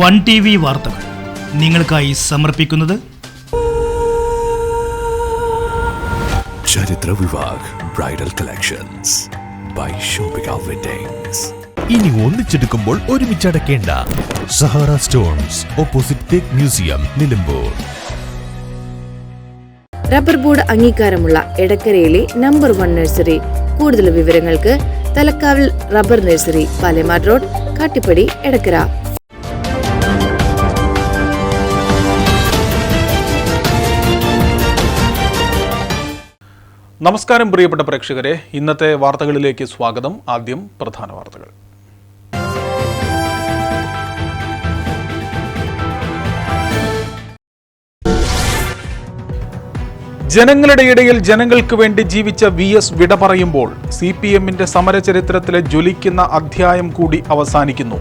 One T V വാർത്തകൾ നിങ്ങൾക്കായി സമർപ്പിക്കുന്നത് Charithra Vivah bridal collections by Shopika weddings ഇനി ഒന്നിച്ചെടുക്കുമ്പോൾ ഒരുമിച്ച് അടയ്ക്കേണ്ട സഹാറ സ്റ്റോൺസ് ഓപ്പോസിറ്റ് തേക്ക് മ്യൂസിയം നിലമ്പൂർ. റബ്ബർ ബോർഡ് അംഗീകാരമുള്ള എടക്കരയിലെ നമ്പർ വൺ നഴ്സറി. കൂടുതൽ വിവരങ്ങൾക്ക് തലക്കാവിൽ rubber nursery Palemad road Kattippadi Edakkara. നമസ്കാരം പ്രിയപ്പെട്ട പ്രേക്ഷകരെ. ഇന്നത്തെ വാർത്തകളിലേക്ക് സ്വാഗതം. ആദ്യം പ്രധാന വാർത്തകൾ. ജനങ്ങളുടെ ഇടയിൽ ജനങ്ങൾക്ക് വേണ്ടി ജീവിച്ച വി എസ് വിട പറയുമ്പോൾ സി പി എമ്മിന്റെ സമരചരിത്രത്തിലെ ജ്വലിക്കുന്ന അധ്യായം കൂടി അവസാനിക്കുന്നു.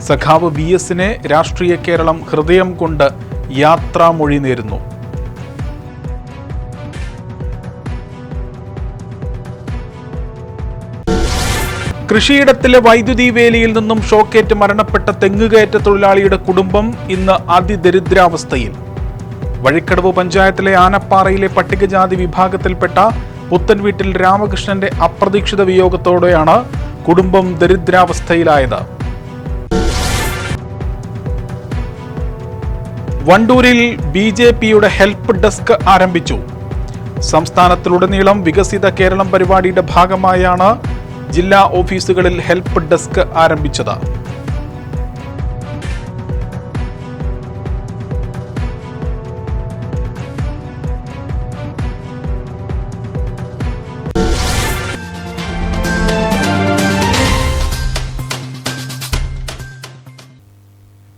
സഖാവ് വി എസിനെ രാഷ്ട്രീയ കേരളം ഹൃദയം കൊണ്ട് യാത്രാമൊഴി നേരുന്നു. കൃഷിയിടത്തിലെ വൈദ്യുതി വേലിയിൽ നിന്നും ഷോക്കേറ്റ് മരണപ്പെട്ട തെങ്ങുകയറ്റ തൊഴിലാളിയുടെ കുടുംബം ഇന്ന് അതിദരിദ്രാവസ്ഥയിൽ. വഴിക്കടവ് പഞ്ചായത്തിലെ ആനപ്പാറയിലെ പട്ടികജാതി വിഭാഗത്തിൽപ്പെട്ട പുത്തൻ വീട്ടിൽ രാമകൃഷ്ണന്റെ അപ്രതീക്ഷിത വിയോഗത്തോടെയാണ് കുടുംബം ദരിദ്രാവസ്ഥയിലായത്. വണ്ടൂരിൽ ബി ജെ പിയുടെ ഹെൽപ്പ് ഡെസ്ക് ആരംഭിച്ചു. സംസ്ഥാനത്തിലുടനീളം വികസിത കേരളം പരിപാടിയുടെ ഭാഗമായാണ് ജില്ലാ ഓഫീസുകളിൽ ഹെൽപ്പ് ഡെസ്ക് ആരംഭിച്ചത്.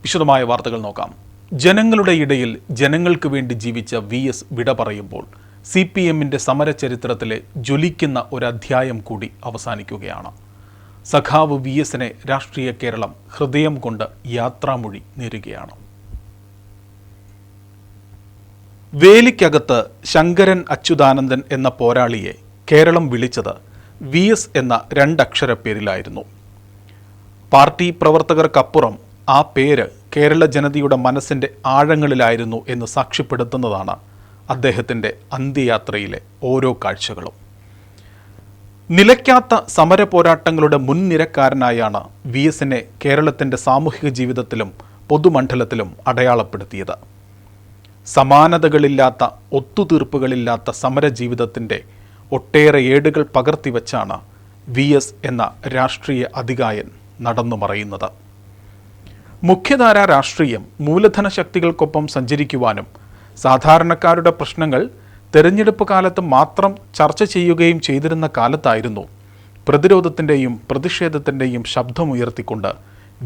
വിശദമായ വാർത്തകൾ നോക്കാം. ജനങ്ങളുടെ ഇടയിൽ ജനങ്ങൾക്ക് വേണ്ടി ജീവിച്ച വി എസ് വിട പറയുമ്പോൾ സി പി എമ്മിന്റെ സമരചരിത്രത്തിലെ ജ്വലിക്കുന്ന ഒരു അധ്യായം കൂടി അവസാനിക്കുകയാണ്. സഖാവ് വി എസിനെ രാഷ്ട്രീയ കേരളം ഹൃദയം കൊണ്ട് യാത്രാമൊഴി നേരുകയാണ്. വേലിക്കകത്ത് ശങ്കരൻ അച്യുതാനന്ദൻ എന്ന പോരാളിയെ കേരളം വിളിച്ചത് വി എസ് എന്ന രണ്ടക്ഷര പേരിലായിരുന്നു പാർട്ടി പ്രവർത്തകർക്കപ്പുറം ആ പേര് കേരള ജനതയുടെ മനസ്സിന്റെ ആഴങ്ങളിലായിരുന്നു എന്ന് സാക്ഷ്യപ്പെടുത്തുന്നതാണ് അദ്ദേഹത്തിന്റെ അന്ത്യയാത്രയിലെ ഓരോ കാഴ്ചകളും. നിലയ്ക്കാത്ത സമര പോരാട്ടങ്ങളുടെ മുൻനിരക്കാരനായാണ് വി എസിനെ കേരളത്തിന്റെ സാമൂഹിക ജീവിതത്തിലും പൊതുമണ്ഡലത്തിലും അടയാളപ്പെടുത്തിയത്. സമാനതകളില്ലാത്ത ഒത്തുതീർപ്പുകളില്ലാത്ത സമര ജീവിതത്തിന്റെ ഒട്ടേറെ ഏടുകൾ പകർത്തിവെച്ചാണ് വി എസ് എന്ന രാഷ്ട്രീയ അധികായൻ നടന്നു മറയുന്നത്. മുഖ്യധാര രാഷ്ട്രീയം മൂലധന ശക്തികൾക്കൊപ്പം സഞ്ചരിക്കുവാനും സാധാരണക്കാരുടെ പ്രശ്നങ്ങൾ തെരഞ്ഞെടുപ്പ് കാലത്ത് മാത്രം ചർച്ച ചെയ്യുകയും ചെയ്തിരുന്ന കാലത്തായിരുന്നു. പ്രതിരോധത്തിന്റെയും പ്രതിഷേധത്തിന്റെയും ശബ്ദമുയർത്തിക്കൊണ്ട്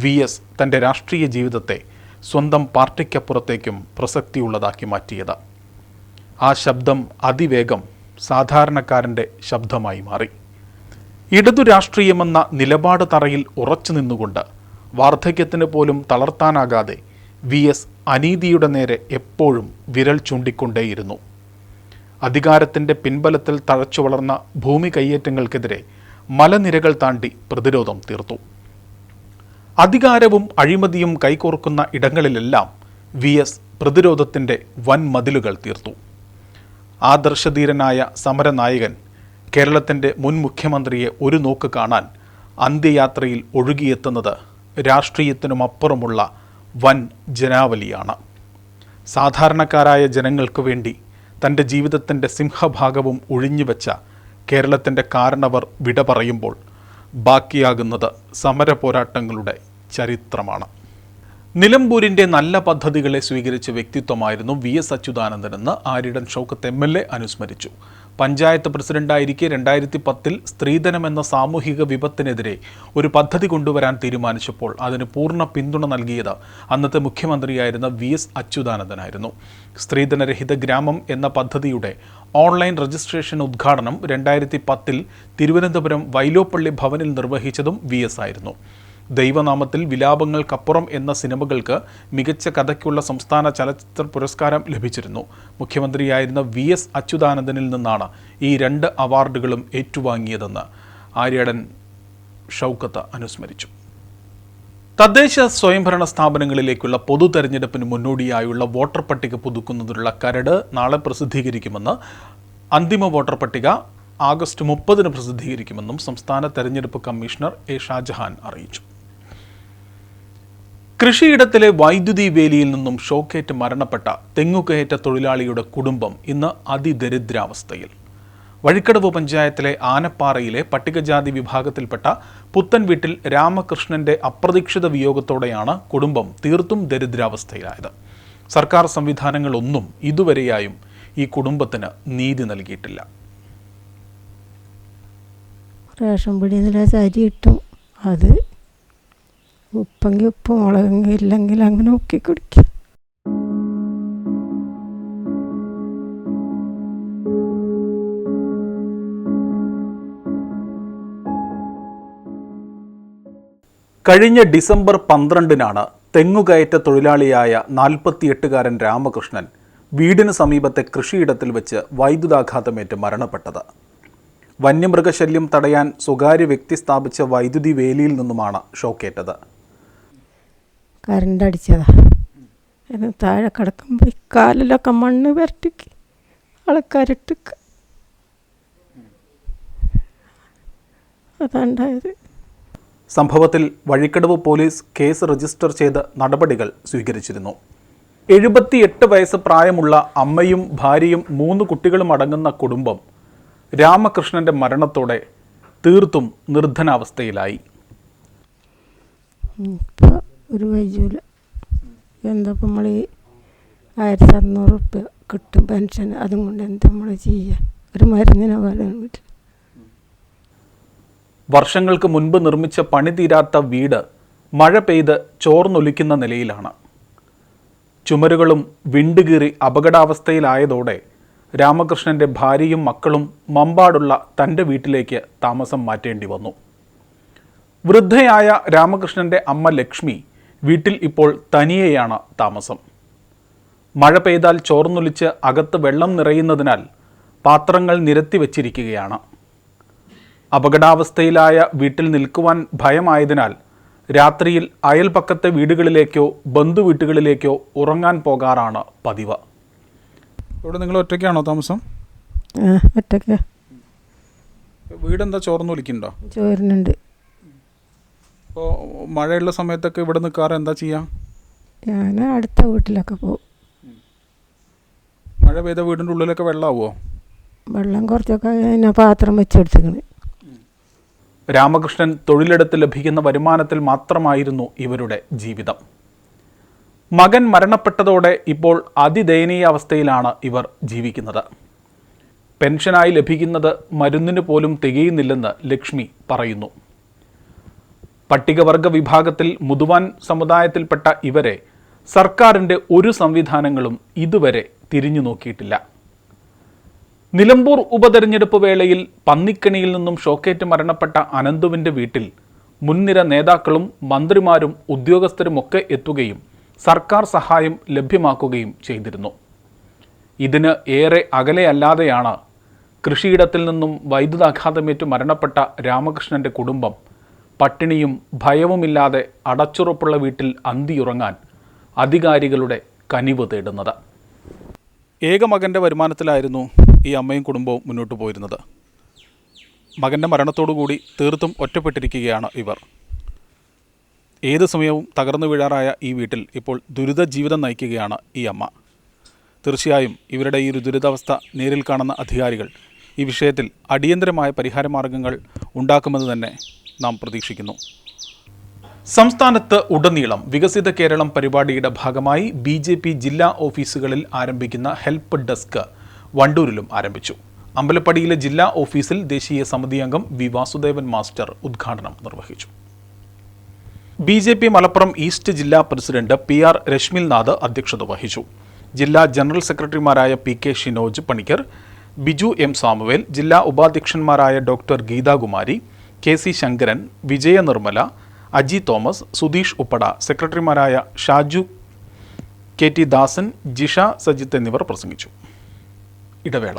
വി എസ് തന്റെ രാഷ്ട്രീയ ജീവിതത്തെ സ്വന്തം പാർട്ടിക്കപ്പുറത്തേക്കും പ്രസക്തിയുള്ളതാക്കി മാറ്റിയത്. ആ ശബ്ദം അതിവേഗം സാധാരണക്കാരന്റെ ശബ്ദമായി മാറി. ഇടതു രാഷ്ട്രീയമെന്ന നിലപാട് തറയിൽ ഉറച്ചു നിന്നുകൊണ്ട് വാർദ്ധക്യത്തിന് പോലും തളർത്താനാകാതെ വി എസ് അനീതിയുടെ നേരെ എപ്പോഴും വിരൽ ചൂണ്ടിക്കൊണ്ടേയിരുന്നു. അധികാരത്തിന്റെ പിൻബലത്തിൽ തഴച്ചു വളർന്ന ഭൂമി കയ്യേറ്റങ്ങൾക്കെതിരെ മലനിരകൾ താണ്ടി പ്രതിരോധം തീർത്തു. അധികാരവും അഴിമതിയും കൈകോർക്കുന്ന ഇടങ്ങളിലെല്ലാം വി എസ് പ്രതിരോധത്തിന്റെ വൻ മതിലുകൾ തീർത്തു. ആദർശധീരനായ സമരനായകൻ കേരളത്തിന്റെ മുൻ മുഖ്യമന്ത്രിയെ ഒരു നോക്ക് കാണാൻ അന്ത്യയാത്രയിൽ ഒഴുകിയെത്തുന്നത് രാഷ്ട്രീയത്തിനുമപ്പുറമുള്ള വൻ ജനാവലിയാണ്. സാധാരണക്കാരായ ജനങ്ങൾക്ക് വേണ്ടി തന്റെ ജീവിതത്തിന്റെ സിംഹഭാഗവും ഒഴിഞ്ഞുവെച്ച കേരളത്തിന്റെ കാരണവർ വിട പറയുമ്പോൾ ബാക്കിയാകുന്നത് സമര പോരാട്ടങ്ങളുടെ ചരിത്രമാണ്. നിലമ്പൂരിന്റെ നല്ല പദ്ധതികളെ സ്വീകരിച്ച വ്യക്തിത്വമായിരുന്നു V S അച്യുതാനന്ദനെന്ന് Aryadan Shoukath M L A അനുസ്മരിച്ചു. പഞ്ചായത്ത് പ്രസിഡന്റായിരിക്കെ രണ്ടായിരത്തി പത്തിൽ സ്ത്രീധനം എന്ന സാമൂഹിക വിപത്തിനെതിരെ ഒരു പദ്ധതി കൊണ്ടുവരാൻ തീരുമാനിച്ചപ്പോൾ അതിന് പൂർണ പിന്തുണ നൽകിയത് അന്നത്തെ മുഖ്യമന്ത്രിയായിരുന്ന വി എസ് അച്യുതാനന്ദനായിരുന്നു. സ്ത്രീധനരഹിത ഗ്രാമം എന്ന പദ്ധതിയുടെ ഓൺലൈൻ രജിസ്ട്രേഷൻ ഉദ്ഘാടനം രണ്ടായിരത്തി പത്തിൽ തിരുവനന്തപുരം വൈലോപ്പള്ളി ഭവനിൽ നിർവഹിച്ചതും വി എസ് ആയിരുന്നു. ദൈവനാമത്തിൽ വിലാപങ്ങൾക്കപ്പുറം എന്ന സിനിമകൾക്ക് മികച്ച കഥയ്ക്കുള്ള സംസ്ഥാന ചലച്ചിത്ര പുരസ്കാരം ലഭിച്ചിരുന്നു. മുഖ്യമന്ത്രിയായിരുന്ന വി എസ് അച്യുതാനന്ദനിൽ നിന്നാണ് ഈ രണ്ട് അവാർഡുകളും ഏറ്റുവാങ്ങിയതെന്ന് ആര്യടൻ ഷൗക്കത്ത് അനുസ്മരിച്ചു. തദ്ദേശ സ്വയംഭരണ സ്ഥാപനങ്ങളിലേക്കുള്ള പൊതു തെരഞ്ഞെടുപ്പിന് മുന്നോടിയായുള്ള വോട്ടർ പട്ടിക പുതുക്കുന്നതിനുള്ള കരട് നാളെ പ്രസിദ്ധീകരിക്കുമെന്ന് അന്തിമ വോട്ടർ പട്ടിക ആഗസ്റ്റ് മുപ്പതിന് പ്രസിദ്ധീകരിക്കുമെന്നും സംസ്ഥാന തെരഞ്ഞെടുപ്പ് കമ്മീഷണർ എ ഷാജഹാൻ അറിയിച്ചു. കൃഷിയിടത്തിലെ വൈദ്യുതി വേലിയിൽ നിന്നും ഷോക്കേറ്റ് മരണപ്പെട്ട തെങ്ങുകയറ്റ തൊഴിലാളിയുടെ കുടുംബം ഇന്ന് അതിദരിദ്രാവസ്ഥയിൽ. വഴിക്കടവ് പഞ്ചായത്തിലെ ആനപ്പാറയിലെ പട്ടികജാതി വിഭാഗത്തിൽപ്പെട്ട പുത്തൻ വീട്ടിൽ രാമകൃഷ്ണന്റെ അപ്രതീക്ഷിത വിയോഗത്തോടെയാണ് കുടുംബം തീർത്തും ദരിദ്രാവസ്ഥയിലായത്. സർക്കാർ സംവിധാനങ്ങളൊന്നും ഇതുവരെയായും ഈ കുടുംബത്തിന് നീതി നൽകിയിട്ടില്ല. റേഷൻ പിടിയിൽ അരി കിട്ടും അത് ഉപ്പെങ്കിൽ ഉപ്പ് മുളകെങ്കിൽ ഇല്ലെങ്കിൽ അങ്ങനെ ഉക്കി കുടിക്കും. കഴിഞ്ഞ ഡിസംബർ പന്ത്രണ്ടിനാണ് തെങ്ങുകയറ്റ തൊഴിലാളിയായ നാൽപ്പത്തിയെട്ടുകാരൻ രാമകൃഷ്ണൻ വീടിന് സമീപത്തെ കൃഷിയിടത്തിൽ വെച്ച് വൈദ്യുതാഘാതമേറ്റ് മരണപ്പെട്ടത്. വന്യമൃഗശല്യം തടയാൻ സ്വകാര്യ വ്യക്തി സ്ഥാപിച്ച വൈദ്യുതി വേലിയിൽ നിന്നുമാണ് ഷോക്കേറ്റത്. കറണ്ട് അടിച്ചതാ. അതിന് താഴെ കിടക്കുമ്പോൾ ഇക്കാലിലൊക്കെ കാലിലൊക്കെ മണ്ണ് വരട്ടിക്ക് ആൾക്കാരിട്ടിക്ക്. അതുണ്ടായത്. സംഭവത്തിൽ വഴിക്കടവ് പോലീസ് കേസ് രജിസ്റ്റർ ചെയ്ത് നടപടികൾ സ്വീകരിച്ചിരുന്നു. എഴുപത്തിയെട്ട് വയസ്സ് പ്രായമുള്ള അമ്മയും ഭാര്യയും മൂന്ന് കുട്ടികളും അടങ്ങുന്ന കുടുംബം രാമകൃഷ്ണന്റെ മരണത്തോടെ തീർത്തും നിർദ്ധനാവസ്ഥയിലായി ഇപ്പോൾ ഒരു വൈജൂല. എന്താ ഇപ്പം നമ്മൾ ഈ ആയിരത്തി അറുന്നൂറ് റുപ്യ കിട്ടും പെൻഷൻ അതും കൊണ്ട് എന്താ നമ്മൾ ചെയ്യുക ഒരു മരുന്നിനെ പോലെ വർഷങ്ങൾക്ക് മുൻപ് നിർമ്മിച്ച പണി തീരാത്ത വീട് മഴ പെയ്ത് ചോർന്നൊലിക്കുന്ന നിലയിലാണ്. ചുമരുകളും വിണ്ടുകീറി അപകടാവസ്ഥയിലായതോടെ രാമകൃഷ്ണന്റെ ഭാര്യയും മക്കളും മമ്പാടുള്ള തന്റെ വീട്ടിലേക്ക് താമസം മാറ്റേണ്ടി വന്നു. വൃദ്ധയായ രാമകൃഷ്ണന്റെ അമ്മ ലക്ഷ്മി വീട്ടിൽ ഇപ്പോൾ തനിയെയാണ് താമസം. മഴ പെയ്താൽ ചോർന്നൊലിച്ച് അകത്ത് വെള്ളം നിറയുന്നതിനാൽ പാത്രങ്ങൾ നിരത്തി വച്ചിരിക്കുകയാണ്. അപകടാവസ്ഥയിലായ വീട്ടിൽ നിൽക്കുവാൻ ഭയമായതിനാൽ രാത്രിയിൽ അയൽപക്കത്തെ വീടുകളിലേക്കോ ബന്ധുവീട്ടുകളിലേക്കോ ഉറങ്ങാൻ പോകാറാണ് പതിവ്. ഇവിടെ നിങ്ങൾ ഒറ്റയ്ക്കാണോ താമസം? ഒറ്റയ്ക്ക്. വീടെന്താ ചോർന്നൊലിക്കുന്നുണ്ടോ? ചോരുന്നുണ്ട്. അപ്പോൾ മഴയുള്ള സമയത്തൊക്കെ ഇവിടെ നിൽക്കാറ് എന്താ ചെയ്യുക ഞാൻ അടുത്ത വീട്ടിലൊക്കെ പോകും മഴ പെയ്ത വീടിന്റെ ഉള്ളിലൊക്കെ വെള്ളമാവുമോ വെള്ളം കുറച്ചൊക്കെ ഞാൻ പാത്രം വെച്ചെടുത്തേക്കണ്. രാമകൃഷ്ണൻ തൊഴിലെടുത്ത് ലഭിക്കുന്ന വരുമാനത്തിൽ മാത്രമായിരുന്നു ഇവരുടെ ജീവിതം. മകൻ മരണപ്പെട്ടതോടെ ഇപ്പോൾ അതിദയനീയ അവസ്ഥയിലാണ് ഇവർ ജീവിക്കുന്നത്. പെൻഷനായി ലഭിക്കുന്നത് മരുന്നിന് പോലും തികയുന്നില്ലെന്ന് ലക്ഷ്മി പറയുന്നു. പട്ടികവർഗ വിഭാഗത്തിൽ മുതുവാൻ സമുദായത്തിൽപ്പെട്ട ഇവരെ സർക്കാരിന്റെ ഒരു സംവിധാനങ്ങളും ഇതുവരെ തിരിഞ്ഞു നോക്കിയിട്ടില്ല. നിലമ്പൂർ ഉപതെരഞ്ഞെടുപ്പ് വേളയിൽ പന്നിക്കണിയിൽ നിന്നും ഷോക്കേറ്റ് മരണപ്പെട്ട അനന്തുവിന്റെ വീട്ടിൽ മുൻനിര നേതാക്കളും മന്ത്രിമാരും ഉദ്യോഗസ്ഥരുമൊക്കെ എത്തുകയും സർക്കാർ സഹായം ലഭ്യമാക്കുകയും ചെയ്തിരുന്നു. ഇതിന് ഏറെ അകലെയല്ലാതെയാണ് കൃഷിയിടത്തിൽ നിന്നും വൈദ്യുതാഘാതമേറ്റ് മരണപ്പെട്ട രാമകൃഷ്ണന്റെ കുടുംബം പട്ടിണിയും ഭയവുമില്ലാതെ അടച്ചുറപ്പുള്ള വീട്ടിൽ അന്തിയുറങ്ങാൻ അധികാരികളുടെ കനിവ് തേടുന്നത്. ഏക മകന്റെ വരുമാനത്തിലായിരുന്നു ഈ അമ്മയും കുടുംബവും മുന്നോട്ട് പോയിരുന്നത്. മകന്റെ മരണത്തോടുകൂടി തീർത്തും ഒറ്റപ്പെട്ടിരിക്കുകയാണ് ഇവർ. ഏത് സമയവും തകർന്നു വീഴാറായ ഈ വീട്ടിൽ ഇപ്പോൾ ദുരിത ജീവിതം നയിക്കുകയാണ് ഈ അമ്മ. തീർച്ചയായും ഇവരുടെ ഈ ഒരു ദുരിതാവസ്ഥ നേരിൽ കാണുന്ന അധികാരികൾ ഈ വിഷയത്തിൽ അടിയന്തരമായ പരിഹാരമാർഗങ്ങൾ ഉണ്ടാക്കുമെന്ന് തന്നെ നാം പ്രതീക്ഷിക്കുന്നു. സംസ്ഥാനത്ത് ഉടനീളം വികസിത കേരളം പരിപാടിയുടെ ഭാഗമായി ബി ജെ പി ജില്ലാ ഓഫീസുകളിൽ ആരംഭിക്കുന്ന ഹെൽപ്പ് ഡെസ്ക് വണ്ടൂരിലും ആരംഭിച്ചു. അമ്പലപ്പടിയിലെ ജില്ലാ ഓഫീസിൽ ദേശീയ സമിതി അംഗം വി വാസുദേവൻ മാസ്റ്റർ ഉദ്ഘാടനം നിർവഹിച്ചു. B J P Malappuram east ജില്ലാ പ്രസിഡന്റ് പി ആർ രശ്മിൽനാഥ് അധ്യക്ഷത വഹിച്ചു. ജില്ലാ ജനറൽ സെക്രട്ടറിമാരായ P K Shinoj Panicker Biju M Samuel ജില്ലാ ഉപാധ്യക്ഷന്മാരായ doctor Geethakumari K C Sankaran Vijaya Nirmala Aji Thomas Sudheesh Uppada സെക്രട്ടറിമാരായ ഷാജു കെ ടി ദാസൻ ജിഷ സജിത്ത് എന്നിവർ പ്രസംഗിച്ചു. ഇടവേള.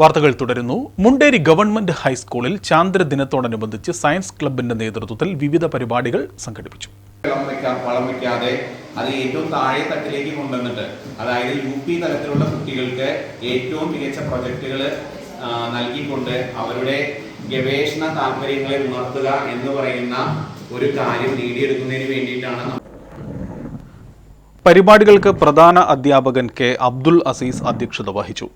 വാർത്തകൾ തുടരുന്നു. മുണ്ടേരി ഗവൺമെന്റ് ഹൈസ്കൂളിൽ ചാന്ദ്രദിനത്തോടനുബന്ധിച്ച് സയൻസ് ക്ലബിന്റെ നേതൃത്വത്തിൽ വിവിധ പരിപാടികൾ സംഘടിപ്പിച്ചു. വളം വയ്ക്കാതെ അത് ഏറ്റവും താഴെ തട്ടിലേക്ക് കൊണ്ടുവന്നിട്ട് അതായത് യു പി തലത്തിലുള്ള കുട്ടികൾക്ക് ഏറ്റവും മികച്ച പ്രൊജക്റ്റുകൾ നൽകിക്കൊണ്ട് അവരുടെ ഗവേഷണ താല്പര്യങ്ങളെ ഉണർത്തുക എന്ന് പറയുന്ന ഒരു കാര്യം നേടിയെടുക്കുന്നതിന് വേണ്ടിയിട്ടാണ് പരിപാടികൾക്ക് പ്രധാന അധ്യാപകൻ കെ അബ്ദുൽ അസീസ് അധ്യക്ഷത വഹിച്ചു.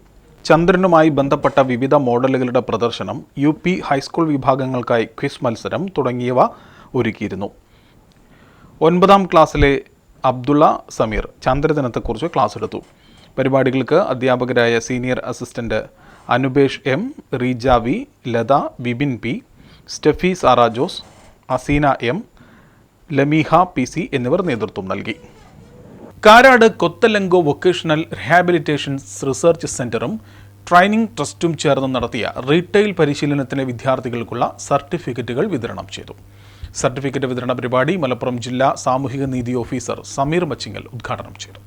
ചന്ദ്രനുമായി ബന്ധപ്പെട്ട വിവിധ മോഡലുകളുടെ പ്രദർശനം യു പി ഹൈസ്കൂൾ വിഭാഗങ്ങൾക്കായി ക്വിസ് മത്സരം തുടങ്ങിയവ ഒരുക്കിയിരുന്നു. ഒൻപതാം ക്ലാസ്സിലെ അബ്ദുള്ള സമീർ ചന്ദ്രദിനത്തെക്കുറിച്ച് ക്ലാസ് എടുത്തു. പരിപാടികൾക്ക് അധ്യാപകരായ senior assistant Anupesh M Reeja V Latha Vipin P Steffi Sarah Jose Aseena M Lameeha P C എന്നിവർ നേതൃത്വം നൽകി. Karad Cottolengo vocational rehabilitation research സെന്ററും ട്രെയിനിംഗ് ട്രസ്റ്റും ചേർന്ന് നടത്തിയ റീറ്റെയിൽ പരിശീലനത്തിന് വിദ്യാർത്ഥികൾക്കുള്ള സർട്ടിഫിക്കറ്റുകൾ വിതരണം ചെയ്തു. സർട്ടിഫിക്കറ്റ് വിതരണ പരിപാടി മലപ്പുറം ജില്ലാ സാമൂഹിക നീതി ഓഫീസർ സമീർ മച്ചിങ്ങൽ ഉദ്ഘാടനം ചെയ്തു.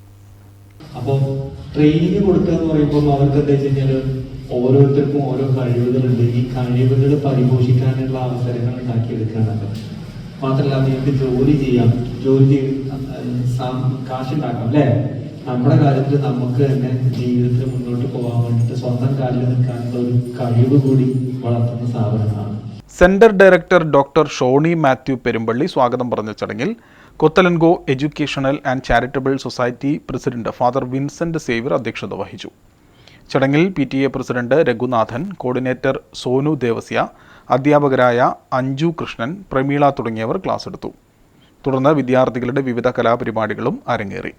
അപ്പോൾ ട്രെയിനിങ് കൊടുക്കുക എന്ന് പറയുമ്പോൾ അവർക്ക് എന്താ വെച്ച് കഴിഞ്ഞാൽ ഓരോരുത്തർക്കും ഓരോ കഴിവുകളുണ്ട്. ഈ കഴിവുകൾ പരിപോഷിക്കാനുള്ള അവസരങ്ങൾ ഉണ്ടാക്കിയെടുക്കുകയാണ് മാത്രമല്ല നിങ്ങൾക്ക് ജോലി ചെയ്യാം. ജോലി കാശുണ്ടാക്കാം അല്ലേ? നമ്മുടെ കാര്യത്തിൽ നമുക്ക് തന്നെ ജീവിതത്തിൽ മുന്നോട്ട് പോകാൻ വേണ്ടിയിട്ട് സ്വന്തം കാലിൽ നിൽക്കാനുള്ള ഒരു കഴിവ് കൂടി വളർത്തുന്ന സ്ഥാപനമാണ് centre director doctor Shoni Mathew Perumpally സ്വാഗതം പറഞ്ഞ ചടങ്ങിൽ Cottolengo educational and charitable society president father Vincent Xavier അധ്യക്ഷത വഹിച്ചു. ചടങ്ങിൽ P T A president Reghunathan coordinator Sonu Devasya അധ്യാപകരായ അഞ്ജു കൃഷ്ണൻ പ്രമീള തുടങ്ങിയവർ ക്ലാസ് എടുത്തു. തുടർന്ന് വിദ്യാർത്ഥികളുടെ വിവിധ കലാപരിപാടികളും അരങ്ങേറി.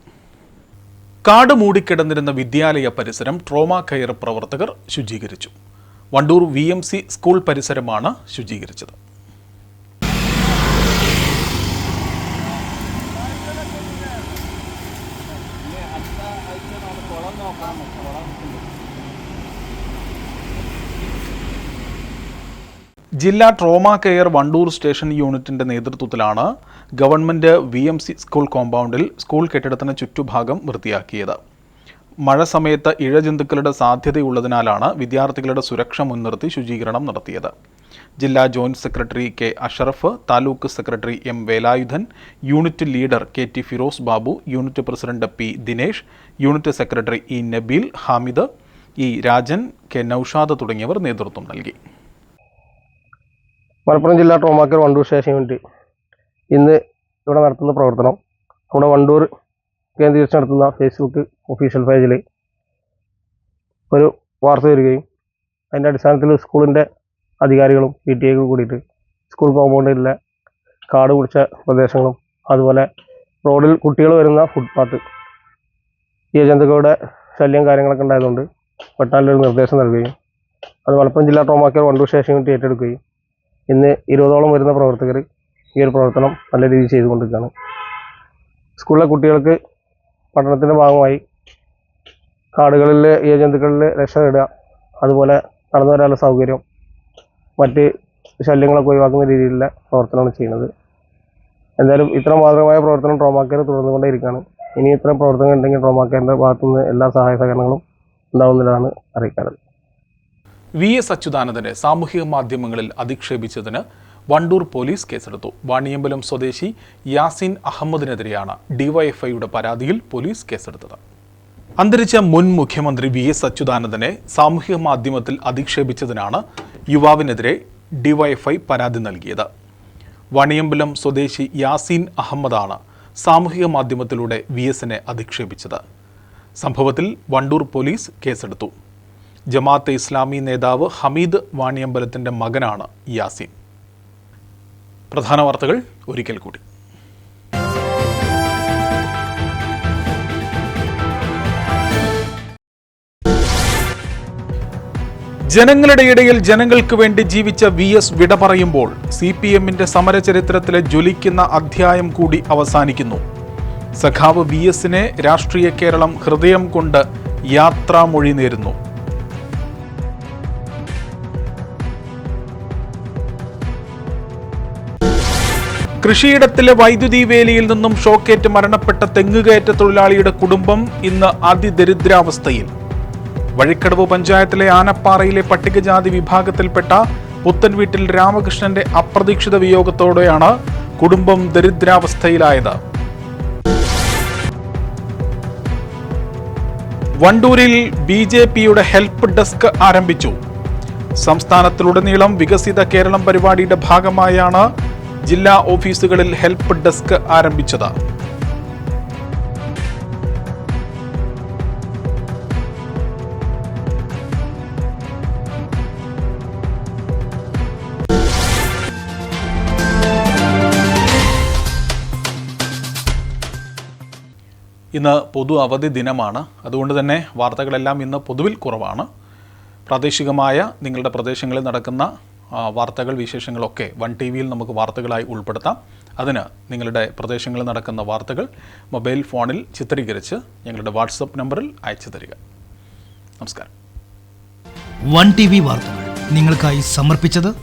കാട് മൂടിക്കിടന്നിരുന്ന വിദ്യാലയ പരിസരം ട്രോമ കെയർ പ്രവർത്തകർ ശുചീകരിച്ചു. വണ്ടൂർ വി സ്കൂൾ പരിസരമാണ് ശുചീകരിച്ചത്. ജില്ലാ ട്രോമ കെയർ വണ്ടൂർ സ്റ്റേഷൻ യൂണിറ്റിന്റെ നേതൃത്വത്തിലാണ് government V M C school കോമ്പൗണ്ടിൽ സ്കൂൾ കെട്ടിടത്തിന് ചുറ്റുഭാഗം വൃത്തിയാക്കിയത്. മഴ സമയത്ത് ഇഴജന്തുക്കളുടെ സാധ്യതയുള്ളതിനാലാണ് വിദ്യാർത്ഥികളുടെ സുരക്ഷ മുൻനിർത്തി ശുചീകരണം നടത്തിയത്. ജില്ലാ joint secretary K Ashraf taluk secretary M Velayudhan unit leader K T Firoz Babu unit president P Dinesh unit secretary E Nabeel Hamid E Rajan K Noushad തുടങ്ങിയവർ നേതൃത്വം നൽകി. മലപ്പുറം ജില്ലാ ട്രോമാക്കർ വണ്ടൂർ സ്റ്റേഷൻ യൂണിറ്റ് ഇന്ന് ഇവിടെ നടത്തുന്ന പ്രവർത്തനം. നമ്മുടെ വണ്ടൂർ കേന്ദ്രീകരിച്ച് നടത്തുന്ന ഫേസ്ബുക്ക് ഒഫീഷ്യൽ പേജിൽ ഒരു വാർത്ത വരികയും അതിന്റെ അടിസ്ഥാനത്തിൽ സ്കൂളിന്റെ അധികാരികളും പി ടി എകളും കൂടിയിട്ട് സ്കൂൾ കോമ്പൗണ്ടിലെ കാട് പിടിച്ച പ്രദേശങ്ങളും അതുപോലെ റോഡിൽ കുട്ടികൾ വരുന്ന ഫുട്പാത്ത് ഈ ജന്തുക്കളുടെ ശല്യം കാര്യങ്ങളൊക്കെ ഉണ്ടായതുകൊണ്ട് പെട്ടാലൊരു നിർദ്ദേശം നൽകുകയും അത് മലപ്പുറം ജില്ലാ ട്രോമാക്കർ വണ്ടൂർ സ്റ്റേഷൻ യൂണിറ്റ് ഏറ്റെടുക്കുകയും ഇന്ന് ഇരുപതോളം വരുന്ന പ്രവർത്തകർ ഈ ഒരു പ്രവർത്തനം നല്ല രീതിയിൽ ചെയ്തുകൊണ്ടിരിക്കുകയാണ്. സ്കൂളിലെ കുട്ടികൾക്ക് പഠനത്തിന്റെ ഭാഗമായി കാടുകളിലെ ഈ രക്ഷ നേടുക അതുപോലെ നടന്നു വരാനുള്ള സൗകര്യം മറ്റ് ശല്യങ്ങളൊക്കെ ഒഴിവാക്കുന്ന രീതിയിലുള്ള പ്രവർത്തനമാണ് ചെയ്യുന്നത്. എന്തായാലും ഇത്തരം മാതൃകമായ പ്രവർത്തനം കൊണ്ടേ തുടർന്നുകൊണ്ടേയിരിക്കുകയാണ്. ഇനി ഇത്തരം പ്രവർത്തനം ഉണ്ടെങ്കിൽ ട്രോമാക്കറിന്റെ ഭാഗത്തുനിന്ന് എല്ലാ സഹായ സഹകരണങ്ങളും ഉണ്ടാവുന്നതാണ് അറിയിക്കാറുള്ളത് വി എസ് അച്യുതാനന്ദനെ സാമൂഹിക മാധ്യമങ്ങളിൽ അധിക്ഷേപിച്ചതിന് വണ്ടൂർ പോലീസ് കേസെടുത്തു. വാണിയമ്പലം സ്വദേശി യാസിൻ അഹമ്മദിനെതിരെയാണ് ഡിവൈഎഫ്ഐയുടെ പരാതിയിൽ പോലീസ് കേസെടുത്തത്. അന്തരിച്ച മുൻ മുഖ്യമന്ത്രി വി എസ് അച്യുതാനന്ദനെ സാമൂഹിക മാധ്യമത്തിൽ അധിക്ഷേപിച്ചതിനാണ് യുവാവിനെതിരെ ഡിവൈഎഫ്ഐ പരാതി നൽകിയത്. വണിയമ്പലം സ്വദേശി യാസീൻ അഹമ്മദാണ് സാമൂഹിക മാധ്യമത്തിലൂടെ വി എസിനെ അധിക്ഷേപിച്ചത്. സംഭവത്തിൽ വണ്ടൂർ പോലീസ് കേസെടുത്തു. ജമാഅത്തെ ഇസ്ലാമി നേതാവ് ഹമീദ് വാണിയമ്പലത്തിന്റെ മകനാണ് യാസിൻ. പ്രധാന വാർത്തകൾ ഒരിക്കൽ കൂടി. ജനങ്ങളുടെ ഇടയിൽ ജനങ്ങൾക്ക് വേണ്ടി ജീവിച്ച വി എസ് വിട പറയുമ്പോൾ സി പി എമ്മിന്റെ സമരചരിത്രത്തിലെ ജ്വലിക്കുന്ന അധ്യായം കൂടി അവസാനിക്കുന്നു. സഖാവ് വി എസിനെ രാഷ്ട്രീയ കേരളം ഹൃദയം കൊണ്ട് യാത്രാമൊഴി നേരുന്നു. കൃഷിയിടത്തിലെ വൈദ്യുതി വേലിയിൽ നിന്നും ഷോക്കേറ്റ് മരണപ്പെട്ട തെങ്ങുകയറ്റ തൊഴിലാളിയുടെ കുടുംബം ഇന്ന് അതിദരിദ്രാവസ്ഥയിൽ. വഴിക്കടവ് പഞ്ചായത്തിലെ ആനപ്പാറയിലെ പട്ടികജാതി വിഭാഗത്തിൽപ്പെട്ട പുത്തൻ വീട്ടിൽ രാമകൃഷ്ണന്റെ അപ്രതീക്ഷിത വിയോഗത്തോടെയാണ് കുടുംബം ദരിദ്രാവസ്ഥയിലായത്. വണ്ടൂരിൽ ബി ജെ പിയുടെ ഹെൽപ്പ് ഡെസ്ക് ആരംഭിച്ചു. സംസ്ഥാനത്തിലുടനീളം വികസിത കേരളം പരിപാടിയുടെ ഭാഗമായാണ് ജില്ലാ ഓഫീസുകളിൽ ഹെൽപ്പ് ഡെസ്ക് ആരംഭിച്ചത്. ഇന്ന് പൊതു അവധി ദിനമാണ്. അതുകൊണ്ട് തന്നെ വാർത്തകളെല്ലാം ഇന്ന് പൊതുവിൽ കുറവാണ്. പ്രാദേശികമായ നിങ്ങളുടെ പ്രദേശങ്ങളിൽ നടക്കുന്ന വാർത്തകൾ വിശേഷങ്ങളൊക്കെ വൺ ടി വിയിൽ നമുക്ക് വാർത്തകളായി ഉൾപ്പെടുത്താം. അതിന് നിങ്ങളുടെ പ്രദേശങ്ങളിൽ നടക്കുന്ന വാർത്തകൾ മൊബൈൽ ഫോണിൽ ചിത്രീകരിച്ച് ഞങ്ങളുടെ വാട്സപ്പ് നമ്പറിൽ അയച്ചു തരിക. നമസ്കാരം. വൺ ടി വി വാർത്തകൾ നിങ്ങൾക്കായി സമർപ്പിച്ചത്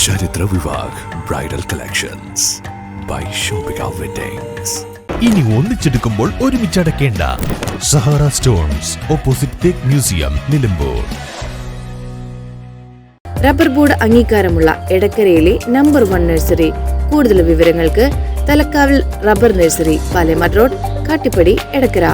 Charithra Vivah bridal collections by Shombika Weddings. ഇനി ഒന്നിച്ചെടുക്കുമ്പോൾ ഒരുമിച്ച് അടയ്ക്കേണ്ട സഹാറ സ്റ്റോൺസ് ഓപ്പോസിറ്റ് തേക്ക് മ്യൂസിയം നിലമ്പൂർ. റബ്ബർ ബോർഡ് അംഗീകാരമുള്ള എടക്കരയിലെ നമ്പർ വൺ നഴ്സറി. കൂടുതൽ വിവരങ്ങൾക്ക് തലക്കാവിൽ rubber nursery Palemad road Kattippadi Edakkara.